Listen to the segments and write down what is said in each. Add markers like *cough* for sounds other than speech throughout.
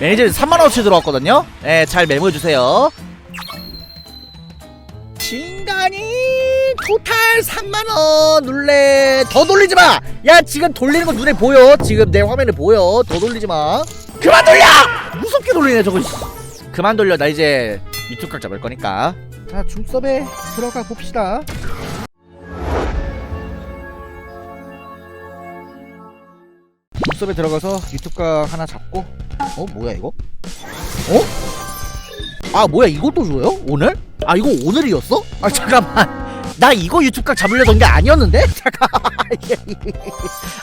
매니저 3만원어치 들어왔거든요? 예, 잘 메모해주세요. 진간이 토탈 3만원. 눌래. 더 돌리지마! 야 지금 돌리는 거 눈에 보여. 지금 내 화면에 보여. 더 돌리지마. 그만 돌려! 무섭게 돌리네 저거. 씨. 그만 돌려. 나 이제 유튜브 각 잡을 거니까. 자 중섭에 들어가 봅시다. 중섭에 들어가서 유튜브 각 하나 잡고 어 뭐야 이거 어? 아 뭐야 이것도 줘요? 오늘? 아 이거 오늘이었어? 아 잠깐만 나 이거 유튜브 각 잡으려던 게 아니었는데? *laughs* 잠깐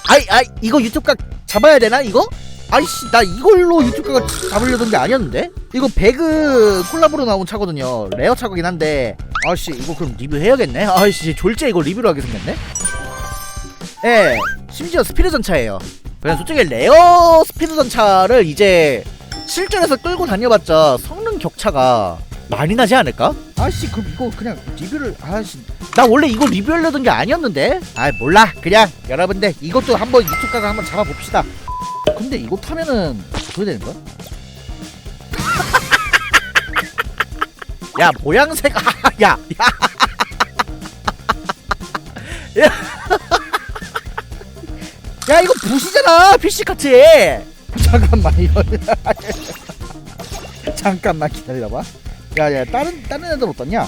아이 아이 이거 유튜브 각 잡아야 되나 이거? 아이씨 나 이걸로 유튜브 각 잡으려던 게 아니었는데? 이거 배그 콜라보로 나온 차거든요 레어 차거긴 한데 아씨 이거 그럼 리뷰해야겠네 아이씨 졸제 이거 리뷰를 하게 생겼네 예 심지어 스피드 전차예요 그냥 솔직히 레어 스피드 전차를 이제 실전에서 끌고 다녀봤자 성능 격차가 많이 나지 않을까? 아씨 그럼 이거 그냥 리뷰를 아씨 나 원래 이거 리뷰하려던 게 아니었는데 아 몰라 그냥 여러분들 이것도 한번 유튜브 가가 한번 잡아봅시다 근데 이거 타면은 어떻게 되는 거야? *laughs* 야 모양새가 *laughs* 야, 야. *laughs* 야. 야 이거 부시잖아 PC 카트에 잠깐만 이거 잠깐만 기다려봐. 야야 다른 다른 애들 어떻냐?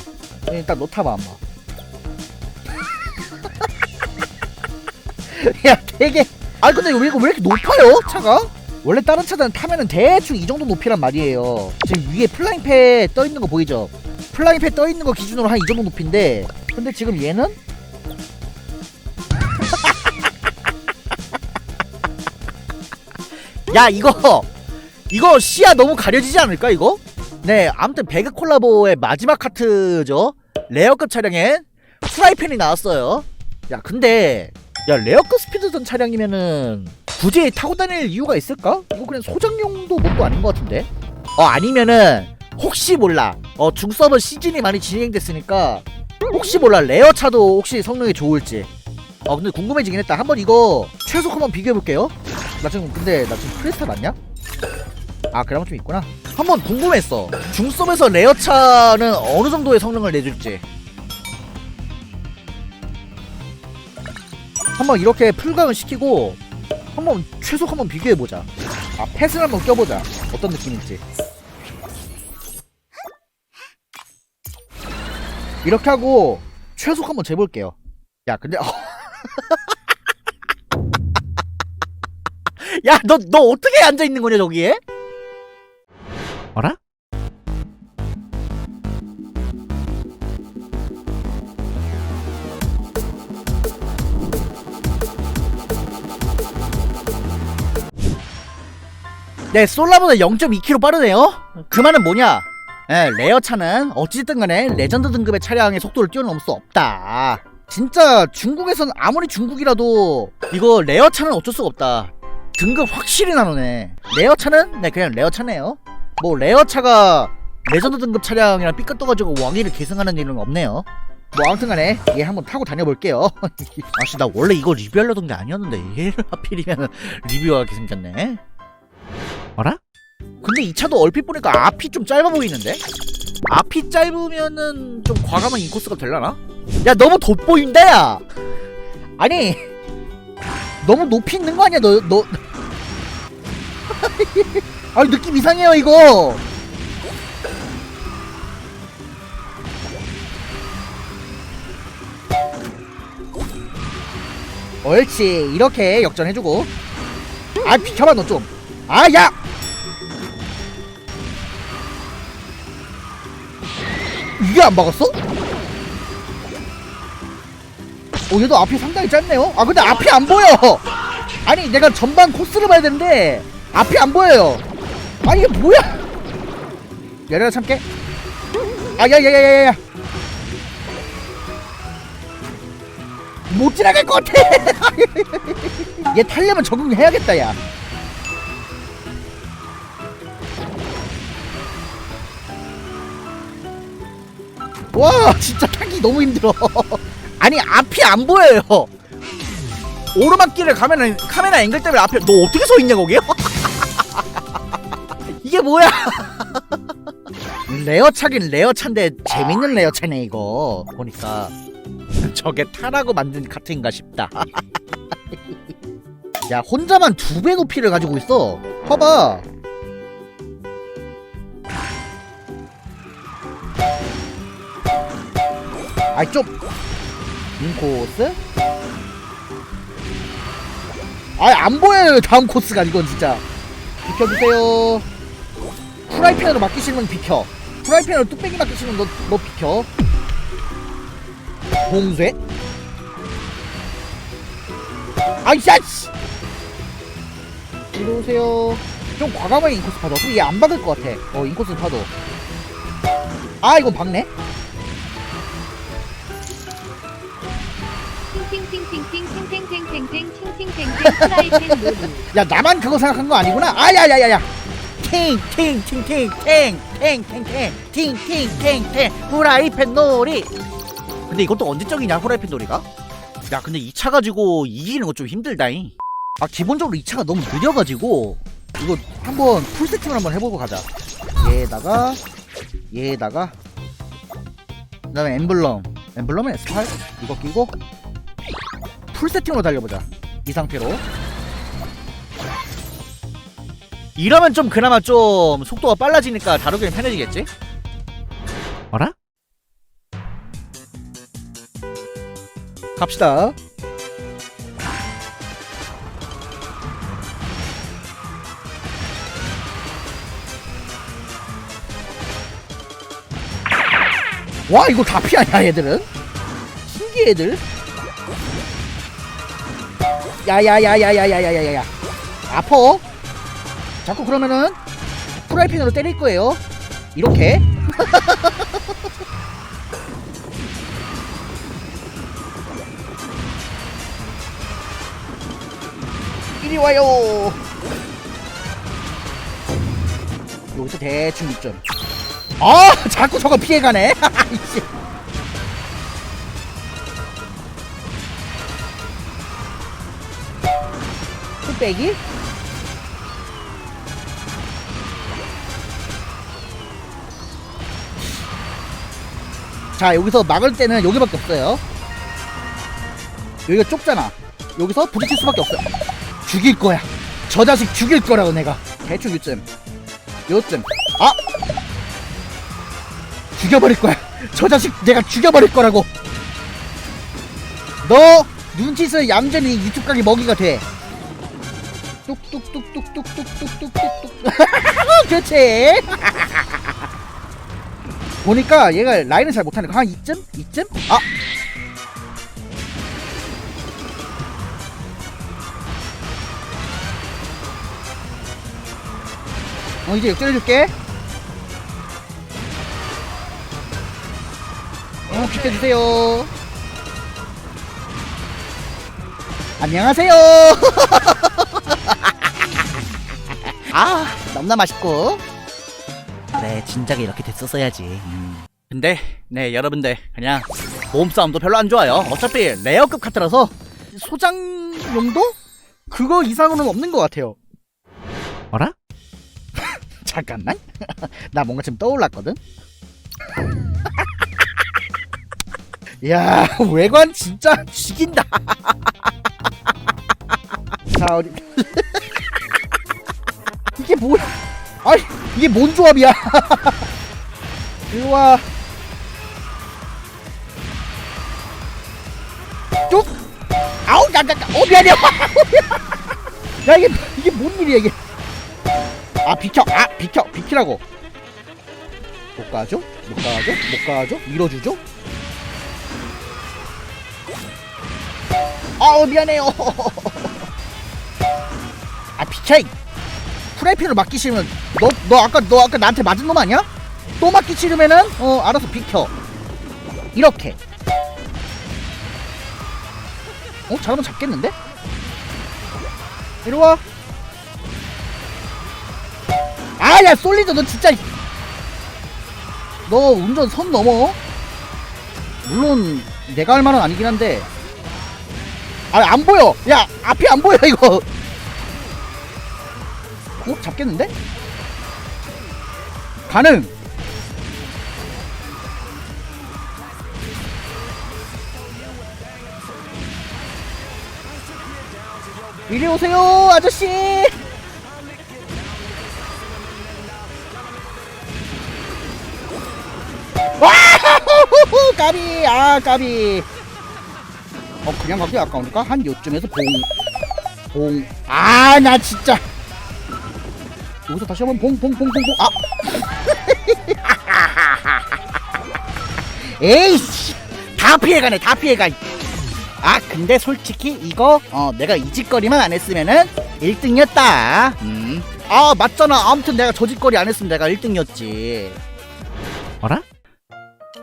일단 너 타봐 한번. *laughs* 야 되게. 아 근데 왜, 왜 이렇게 높아요 차가? 원래 다른 차들은 타면은 대충 이 정도 높이란 말이에요. 지금 위에 플라잉패 떠 있는 거 보이죠? 플라잉패 떠 있는 거 기준으로 한 이 정도 높이인데 근데 지금 얘는 야 이거 이거 시야 너무 가려지지 않을까 이거? 네 아무튼 배그 콜라보의 마지막 카트죠. 레어급 차량에 프라이팬이 나왔어요. 야 근데 야 레어급 스피드전 차량이면은 굳이 타고 다닐 이유가 있을까? 이거 그냥 소장용도 뭣도 아닌 것 같은데? 어 아니면은 혹시 몰라. 어 중서버 시즌이 많이 진행됐으니까 혹시 몰라. 레어 차도 혹시 성능이 좋을지. 어 근데 궁금해지긴 했다. 한번 이거 최소 한번 비교해볼게요 나 지금 근데 나 지금 크리스탈 맞냐? 아 그라마 좀 있구나. 한번 궁금했어. 중섭에서 레어차는 어느 정도의 성능을 내줄지. 한번 이렇게 풀강을 시키고 한번 최소 한번 비교해보자. 아 펫을 한번 껴보자. 어떤 느낌일지. 이렇게 하고 최소 한번 재볼게요. 야 근데 *laughs* 야, 너, 너 어떻게 앉아있는 거냐, 저기에? 어라? 네, 솔라보다 0.2km 빠르네요? 그 말은 뭐냐? 예, 레어 차는 어찌됐든 간에 레전드 등급의 차량의 속도를 뛰어넘을 수 없다. 진짜 중국에선 아무리 중국이라도 이거 레어 차는 어쩔 수가 없다. 등급 확실히 나누네. 레어 차는 네 그냥 레어 차네요. 뭐 레어 차가 레전드 등급 차량이랑 삐끗 떠가지고 왕위를 계승하는 일은 없네요. 뭐 아무튼간에 얘 한번 타고 다녀볼게요. *laughs* 아씨 나 원래 이거 리뷰하려던 게 아니었는데 얘를 하필이면 리뷰하게 생겼네. 어라? 근데 이 차도 얼핏 보니까 앞이 좀 짧아 보이는데? 앞이 짧으면은 좀 과감한 인코스가 될라나? 야 너무 돋보인다 야! 아니 너무 높이 있는 거 아니야 너 너. *laughs* 아 느낌 이상해요 이거. 옳지 이렇게 역전해주고 아 비켜봐 너 좀. 아 야. 이게 안 막았어? 어 얘도 앞이 상당히 짧네요 아 근데 앞이 안 보여 아니 내가 전방 코스를 봐야 되는데 앞이 안 보여요. 아 이게 뭐야? 열애나 참게? 아 야야야야야 못 지나갈 것 같아. *laughs* 얘 타려면 적응해야겠다 야. 와 진짜 타기 너무 힘들어. *laughs* 아니 앞이 안 보여요. 오르막길을 가면은 카메라 앵글 때문에 앞에 너 어떻게 서 있냐 거기에 *laughs* 이게 뭐야? 레어 차긴 레어 차인데 재밌는 레어 차네 이거. 보니까 저게 타라고 만든 카트인가 싶다. *laughs* 야 혼자만 두 배 높이를 가지고 있어. 봐봐. 아이 좀. 인코스? 아이 안 보여요 다음 코스가. 이건 진짜. 비켜주세요 프라이팬으로 맡기시면 비켜. 프라이팬으로 뚝배기 맡기시면 너, 너 비켜. 봉쇄? 아이씨 이러세요. 좀 과감하게 인코스 파도. 그럼 얘 안 박을 것 같아. 어 인코스 파도. 아 이건 박네? 야 나만 그거 생각한 거 아니구나? 아야야야야. 팅팅팅팅팅팅팅팅팅팅팅팅 후라이팬 놀이. 근데 이것도 언제적이냐 후라이팬 놀이가? 야 근데 이 차 가지고 이기는 거 좀 힘들다잉. 아 기본적으로 이 차가 너무 느려가지고 이거 한번 풀세팅을 한번 해보고 가자. 얘에다가 얘에다가. 그 다음에 엠블럼. 엠블럼에 S8 이거 끼고 풀세팅으로 달려보자. 이 상태로 이러면 좀 그나마 좀 속도가 빨라지니까 다루기는 편해지겠지? 어라? 갑시다 와 이거 다 피하냐 얘들은? 신기해 애들 야야야야야야야야야야 아퍼 자꾸 그러면은 프라이팬으로 때릴 거예요. 이렇게. *laughs* 이리 와요. 여기서 대충 이점. 아, 자꾸 저거 피해가네. *laughs* 이씨. 뚝배기? 자 여기서 막을 때는 여기밖에 없어요. 여기가 좁잖아. 여기서 부딪힐 수밖에 없어요 죽일 거야. 저 자식 죽일 거라고 내가. 대충 요쯤. 요쯤. 아! 죽여버릴 거야. 저 자식 내가 죽여버릴 거라고. 너 눈치서 얌전히 유튜브 가게 먹이가 돼. 뚝뚝뚝뚝뚝뚝뚝뚝뚝뚝. *laughs* 그렇지 *laughs* 보니까 얘가 라인을 잘 못하니까 한 이쯤? 이쯤? 아! 어 이제 역전해줄게 어 비켜주세요 안녕하세요 *laughs* 아 너무나 맛있고 그래 진작에 이렇게 됐었어야지. 음. 근데 네 여러분들 그냥 몸싸움도 별로 안 좋아요. 어차피 레어급 카트라서 소장 용도 그거 이상으로는 없는 것 같아요. 어라? *laughs* 잠깐만. *laughs* 나 뭔가 지금 떠올랐거든. *laughs* 야 외관 진짜 죽인다. 자 어디? 이게 뭐야? 아이 이게 뭔 조합이야? *laughs* 일로와. 뚝 아우 잠깐 어 미안해. *laughs* 야 이게 이게 뭔 일이야 이게? 아 비켜. 아 비켜. 비키라고. 못 가죠? 못 가죠? 못 가죠? 밀어주죠? 아우 미안해요. *laughs* 아 비켜 이 맞기 싫으면 너 너 아까 너 아까 나한테 맞은 놈 아니야? 또 맞기 싫으면은 어 알아서 비켜 이렇게 어 잘하면 잡겠는데? 이리 와. 아야 솔리드 너 진짜 너 운전 선 넘어. 물론 내가 할 말은 아니긴 한데 아 안 보여. 야 앞이 안 보여 이거. 어 잡겠는데? 가능! 이리 오세요 아저씨! 와 *laughs* 까비! 아 까비! 어 그냥 가기 아까우니까 한 요쯤에서 봉 봉 아 나 진짜 여기서 다시 한번 봉봉봉봉봉. 아! *laughs* 에이씨! 다 피해가네 다 피해가 아 근데 솔직히 이거 어 내가 이 짓거리만 안 했으면은 1등이었다. 음 아 맞잖아. 아무튼 내가 저 짓거리 안 했으면 내가 1등이었지. 어라?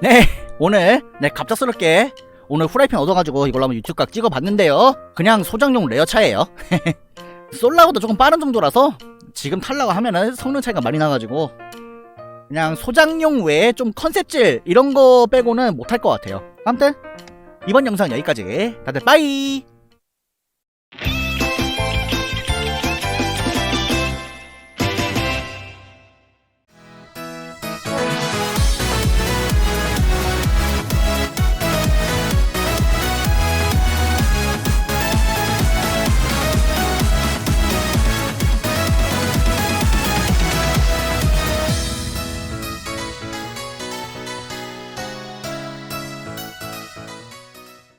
네 오늘 네 갑작스럽게 오늘 후라이팬 얻어가지고 이걸로 한번 유튜브 각 찍어봤는데요. 그냥 소장용 레어차예요. *laughs* 솔라보다 조금 빠른 정도라서 지금 탈라고 하면은 성능 차이가 많이 나가지고 그냥 소장용 외에 좀 컨셉질 이런 거 빼고는 못할 것 같아요. 아무튼 이번 영상 여기까지. 다들 빠이